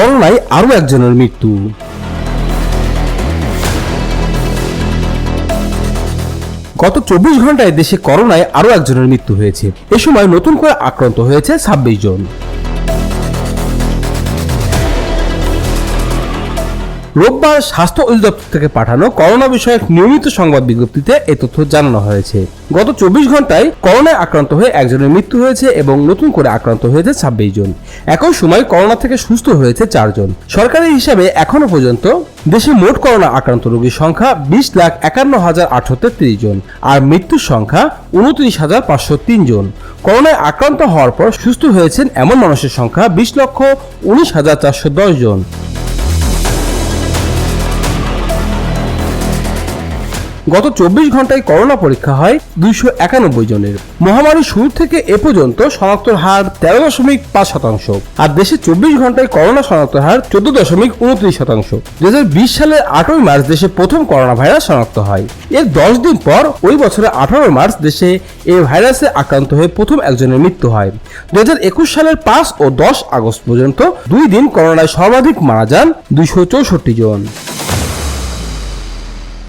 করোনায় আরও একজনের মৃত্যু। গত চব্বিশ ঘন্টায় দেশে করোনায় আরও একজনের মৃত্যু হয়েছে। এ সময় নতুন করে আক্রান্ত হয়েছে ছাব্বিশ জন। রোববার স্বাস্থ্য অধিদপ্তর থেকে পাঠানো করোনা বিষয়ক নিয়মিত সংবাদ বিজ্ঞপ্তিতে এ তথ্য জানানো হয়েছে। গত চব্বিশ ঘন্টায় করোনায় আক্রান্ত হয়ে একজনের মৃত্যু হয়েছে এবং নতুন করে আক্রান্ত হয়েছে ছাব্বিশ জন। একই সময় করোনা থেকে সুস্থ হয়েছে চারজন সরকারি হিসাবে এখনও পর্যন্ত দেশে মোট করোনা আক্রান্ত রোগীর সংখ্যা বিশ লাখ একান্ন হাজার আটশো তেত্রিশ জন আর মৃত্যুর সংখ্যা উনত্রিশ হাজার পাঁচশো তিন জন। করোনায় আক্রান্ত হওয়ার পর সুস্থ হয়েছেন এমন মানুষের সংখ্যা বিশ লক্ষ উনিশ হাজার চারশো দশ জন। গত চব্বিশ ঘন্টায় করোনা পরীক্ষা হয় দুইশো একানব্বই জনের। মহামারী শুরু থেকে এ পর্যন্ত শনাক্তর হার তেরো দশমিক পাঁচ শতাংশ আর দেশে চব্বিশ ঘন্টায় করোনা শনাক্তর হার চোদ্দ দশমিক উনত্রিশ শতাংশ। দু হাজার বিশ সালের আটই মার্চ দেশে প্রথম করোনা ভাইরাস শনাক্ত হয়। এর দশ দিন পর ওই বছরের আঠারো মার্চ দেশে এই ভাইরাসে আক্রান্ত হয়ে প্রথম একজনের মৃত্যু হয়। দুই হাজার একুশ সালের পাঁচ ও দশ আগস্ট পর্যন্ত দুই দিন করোনায় সর্বাধিক মারা যান দুইশো চৌষট্টি জন।